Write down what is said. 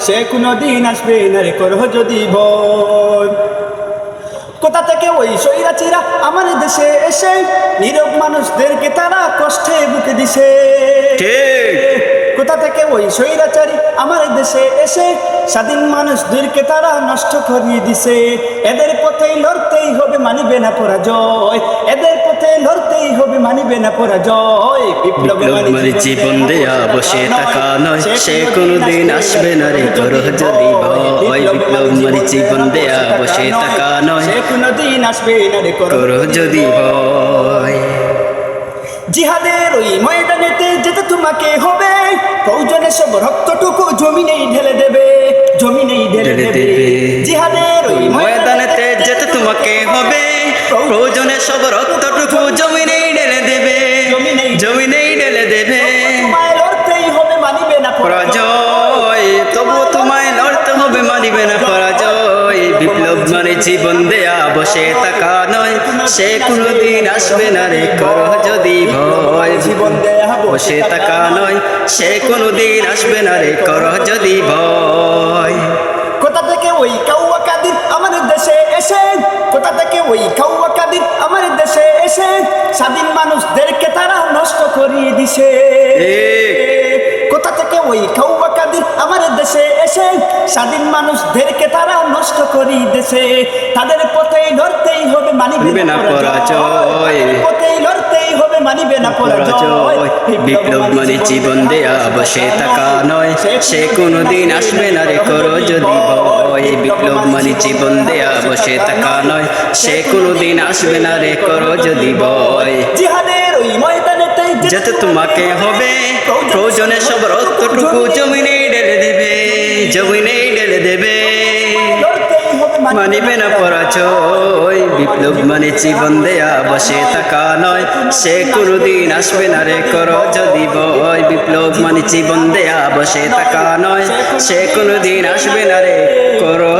সে কোনো দিন আসবে না রে করহ যদি ভয়। কোথা থেকে ওই সৈরাচিরা আমার দেশে এসে, নীরব মানুষদেরকে তারা কষ্টে বুকে দিছে। ঠিক। কোথা থেকে ওই স্বৈরাচারী আমার দেশে এসে স্বাধীন মানুষদেরকে তারা নষ্ট করিয়ে দিছে। এদের পথেই লড়তেই হবে মানিবে না পরাজয়। এদের পথে লড়তেই হবে মানিবে না পরাজয়। বিপ্লব বিপ্লব মানে জীবন দেয়া বসে থাকা নয়। সে কোনোদিন আসবে না রে করো যদি ভয় বিপ্লব মানে জীবন দেয়া বসে থাকা নয়। সে কোনোদিন আসবে না রে করো যদি ভয় জিহাদের ওই ময়দানেতে যেতে তোমাকে হবে প্রয়োজনে সব রক্তটুকু জমিনেই ঢেলে দেবে জমিনেই ঢেলে দেবে। জিহাদের ওই ময়দানেতে যেতে তোমাকে হবে। প্রয়োজনে সব রক্তটুকু জমিনেই ঢেলে দেবে। জমিনেই ঢেলে দেবে। লড়তেই হবে মানিবে না পরাজয়। তবু তোমায় লড়তে হবে মানিবে না পরাজয়। বিপ্লব মানে জীবন সে কোনোদিন আসবে না রে করো যদি ভয়। জীবন দেয়া বসে তাকা নয় সে কোনোদিন আসবে না রে করো যদি ভয়। কোথা থেকে ওই কাউয়া কাদির আমার দেশে এসে? কোথা থেকে ওই কাউয়া কাদির আমার দেশে এসে? স্বাধীন মানুষদেরকে তারা নষ্ট করিয়ে দিছে। কোথা থেকে ওই কাউয়া কাদির আমার দেশে এসে? স্বাধীন মানুষদেরকে তারা নষ্ট করিয়ে দিছে। তাদের লড়তেই হবে মানিবে না পরাজয়। মানিবে না পরাজয়। পরাজয়। বিপ্লব মানে জীবন দেয়া। বসে থাকা নয়। সে কোনোদিন আসবে না রে করো যদি ভয়। বিপ্লব মানে জীবন দেয়া। বসে থাকা নয়। সে কোনোদিন আসবে না রে করো যদি ভয়। জিহাদের ওই ময়দানেতে যাতে তোমাকে হবে প্রয়োজনে সব রক্তটুকু জমিনে ঢেলে দেবে জমিনে ঢেলে দেবে। মানিবে না পরাজয়, বিপ্লব মানে জীবন দেয়া, বসে থাকা নয়। সে কোনোদিন আসবে না রে কর যদি বয় বিপ্লব মানে জীবন দেয়া, বসে থাকা নয়। সে কোনোদিন আসবে না রে করো